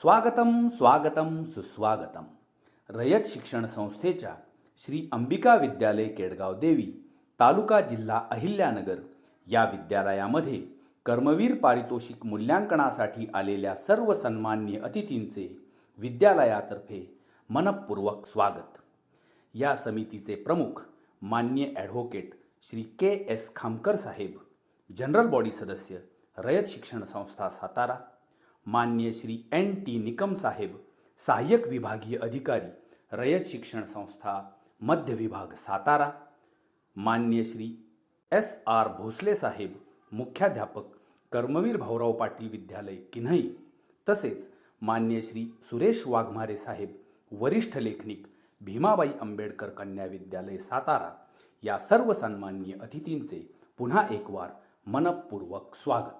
स्वागतम स्वागतम सुस्वागतम. रयत शिक्षण संस्थेच्या श्री अंबिका विद्यालय केडगाव देवी तालुका जिल्हा अहिल्यानगर या विद्यालयामध्ये कर्मवीर पारितोषिक मूल्यांकनासाठी आलेल्या सर्व सन्मान्य अतिथींचे विद्यालयातर्फे मनपूर्वक स्वागत. या समितीचे प्रमुख मान्य advocate Shri K S Khamkar साहेब जनरल बॉडी सदस्य रयत शिक्षण संस्था सातारा मान्य श्री एन टी निकम साहेब सहाय्यक विभागीय अधिकारी रयत शिक्षण संस्था मध्य विभाग सातारा मान्य श्री एस आर भोसले साहेब मुख्याध्यापक कर्मवीर भाऊराव पाटील विद्यालय किन्हई तसेच मान्य श्री सुरेश वाघमारे साहेब वरिष्ठ लेखनिक भीमाबाई आंबेडकर कन्या विद्यालय सातारा या सर्व सन्माननीय अतिथींचे पुन्हा एक वार मनपूर्वक स्वागत.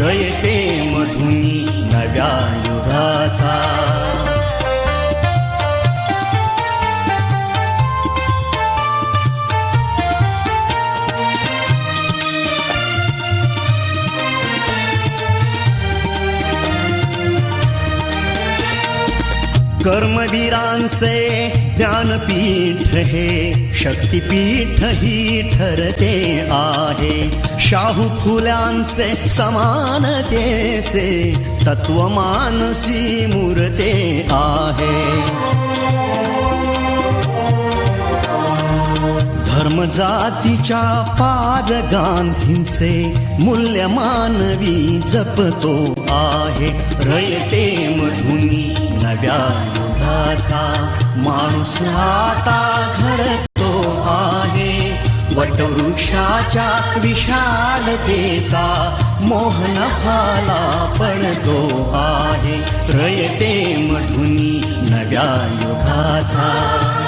रयते मधुनी नव्या युगाचा. कर्मवीरांचे ज्ञानपीठ हे शक्तिपीठही ठरते आहे. शाहू फुल्यांचे समानतेचे तत्वमानसी मूर्ते आहे. धर्म जातीच्या पाद गांधींचे मूल्य मानवी जपतो आहे. रयते मधुनी नव्या युगाचा माणूस आता घडत वटवृक्षाच्या विशालतेचा मोहन भाला पडतो आहे. रयते मधुनी नव्या युगाचा.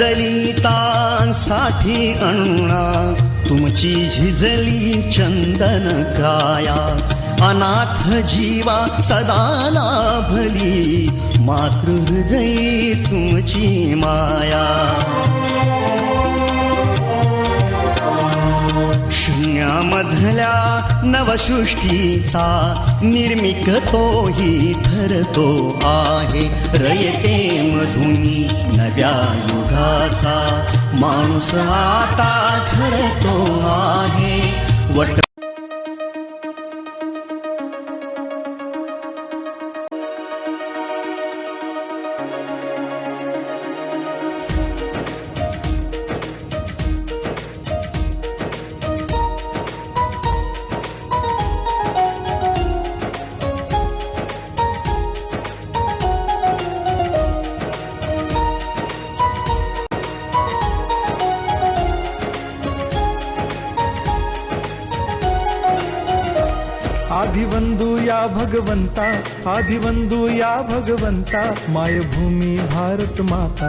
दलितांसाठी अण्णा तुमची झिजली चंदन काया. अनाथ जीवा सदा लाभली मातृहृदयी तुमची माया. शून्यामधल्या नवसृष्टीचा निर्मिक तोही ठरतो. आहे. रयते मधुनी नव्या युगाचा. माणूस आता ठरतो आहे. वट आदिवंदू या भगवंता आदिवंदू या भगवंता मायभूमी भारत माता।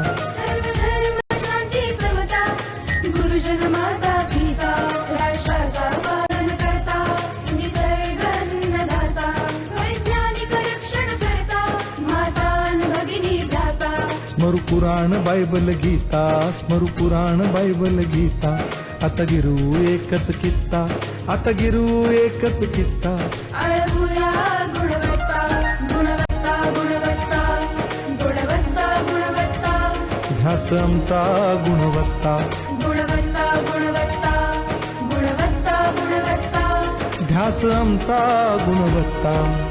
शांती समता गुरुजन माता पिता राष्ट्राचा पालन करता निसर्ग अन्नदाता वैज्ञानिक रक्षण करता माता अन भगिनी भ्राता। स्मरु पुराण बायबल गीता स्मरु पुराण बायबल गीता। आता गिरू एकच कित्ता आता गिरू एकच कित्ता ह्यास आमचा गुणवत्ता ध्यास आमचा गुणवत्ता.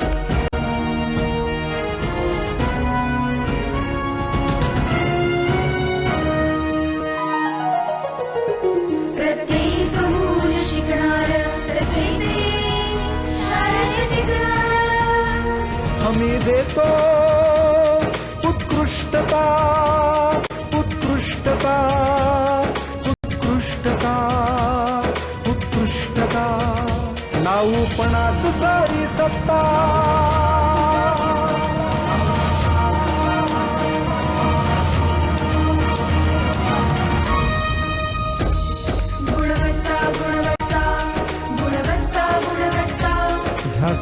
मी देतो उत्कृष्टता उत्कृष्टता उत्कृष्टता उत्कृष्टता. नाऊपणास सारी सत्ता.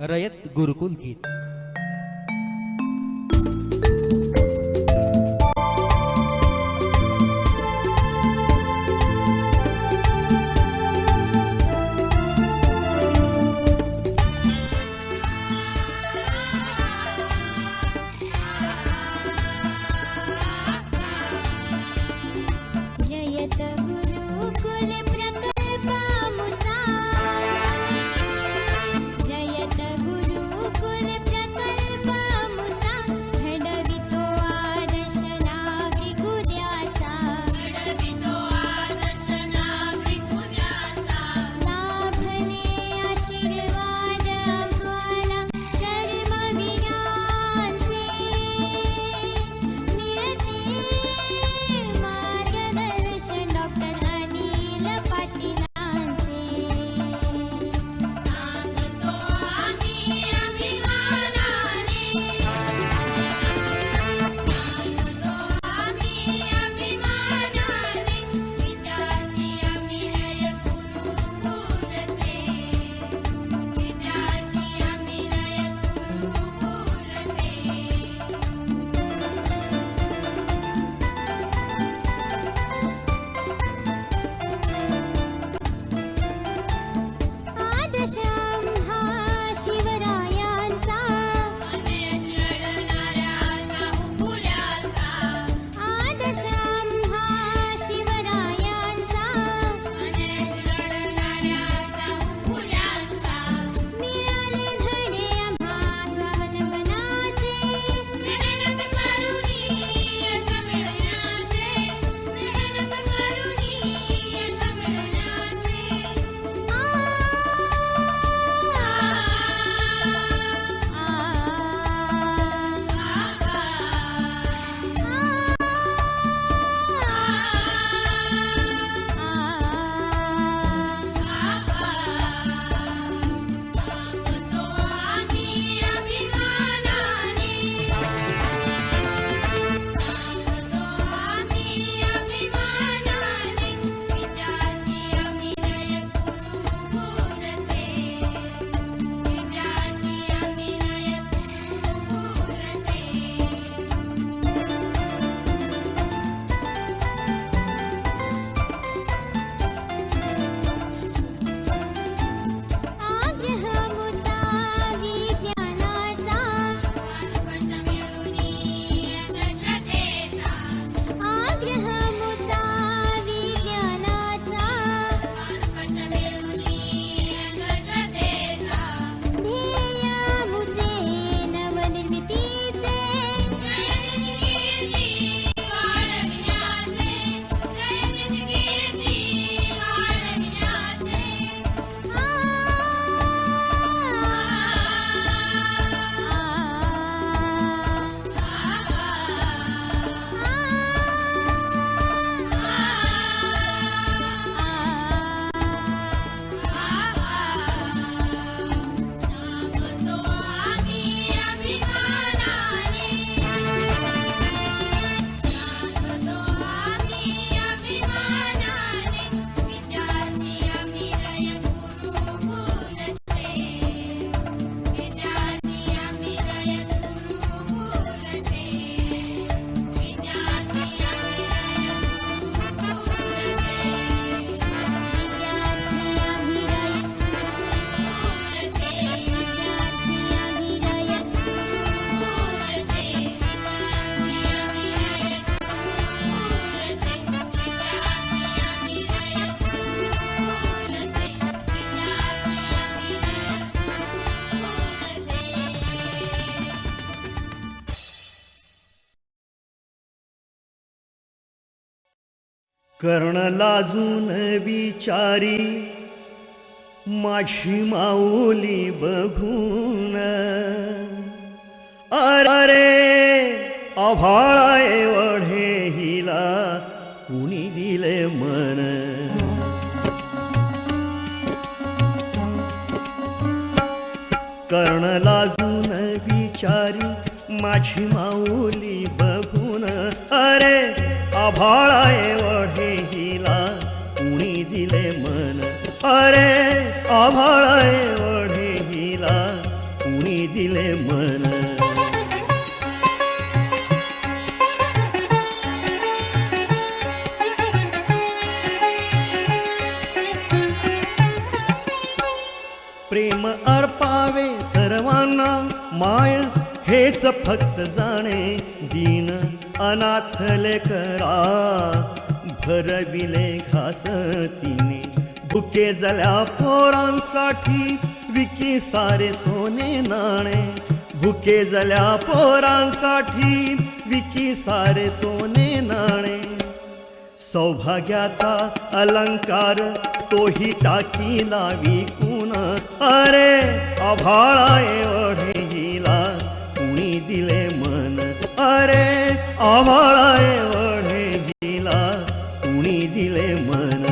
रयत गुरुकुल गीत. कर्ण लाजून विचारी माझी माऊली बघून. अरे अभाळा एवढे हिला कुणी दिले मन? कर्ण लाजून विचारी माझी माऊली बघून अरे आभाळा एवढे हिला कुणी दिले मन. अरे आभाळा एवढे हिला कुणी दिले मन. प्रेम अर्पावे सर्वांना माय हेच फक्त जाणे दीन अनाथ लेकरा. भरविले घास तिने भुके जल्या पोरांसाठी. विकी सारे सोने नाणे. भुके जल्या पोरांसाठी. विकी सारे सोने नाणे. सौभाग्याचा अलंकार तोही टाकी लावी कुण? अरे आभाळा एवढे कुणी दिले मन अरे अभाळा एवढे हिला कुणी दिले मन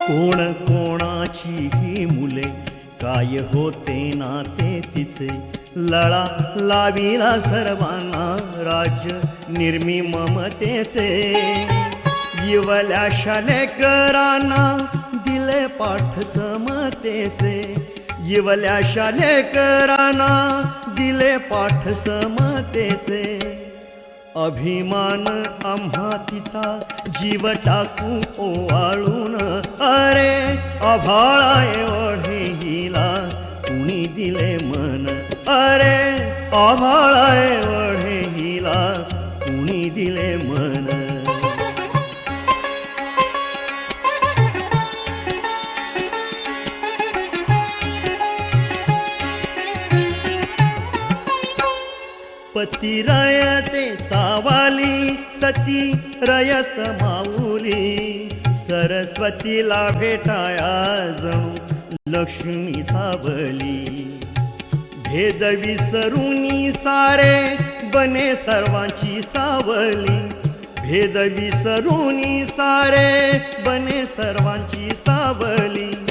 कोण कोणाची ही मुले काय होते नाते तिचे. लळा लाविला सर्वांना राज्य निर्मी ममतेचे. इवल्या शालेकरांना दिले पाठ समतेचे. इवल्या शालेकरांना दिले पाठ समतेचे. अभिमान आम्हा तिचा जीव टाकू ओवाळून. अरे अभाळा एवढे हिला कुणी दिले मन? अरे अभाळा एवढे हिला कुणी दिले मन? पती रयते सावाली सती रयत माऊली सरस्वतीला भेटाया जणू लक्ष्मी धावली भेद विसरुनी सारे बने सर्वांची सावली. भेद विसरुनी सारे बने सर्वांची सावली.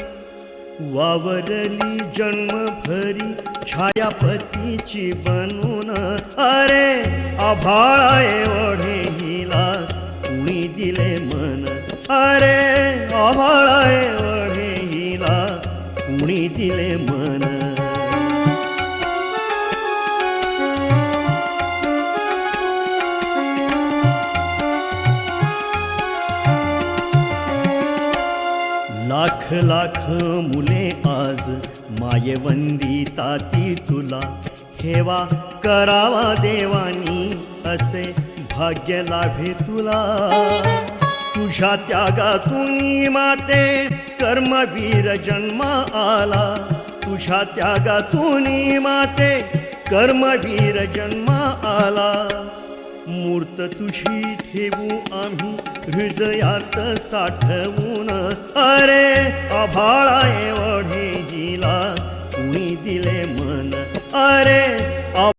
वावरली जन्मभरी छायापतीची बनून अरे आभाळा एवढे हिला. कुणी दिले मन? अरे आभाळा एवढे कोणी दिले मन लाख लाख मुले आज मायवंदी ताती तुला. ठेवा करावा देवानी असे भाग्य लाभे तुला. तुझ्या त्यागातून माते कर्मवीर जन्म आला. तुझ्या त्यागातून माते कर्मवीर जन्म आला. मूर्त तुझी ठेवू आम्ही हृदयात साठवून. अरे आभाळा एवढे जिला कुणी दिले मन? अरे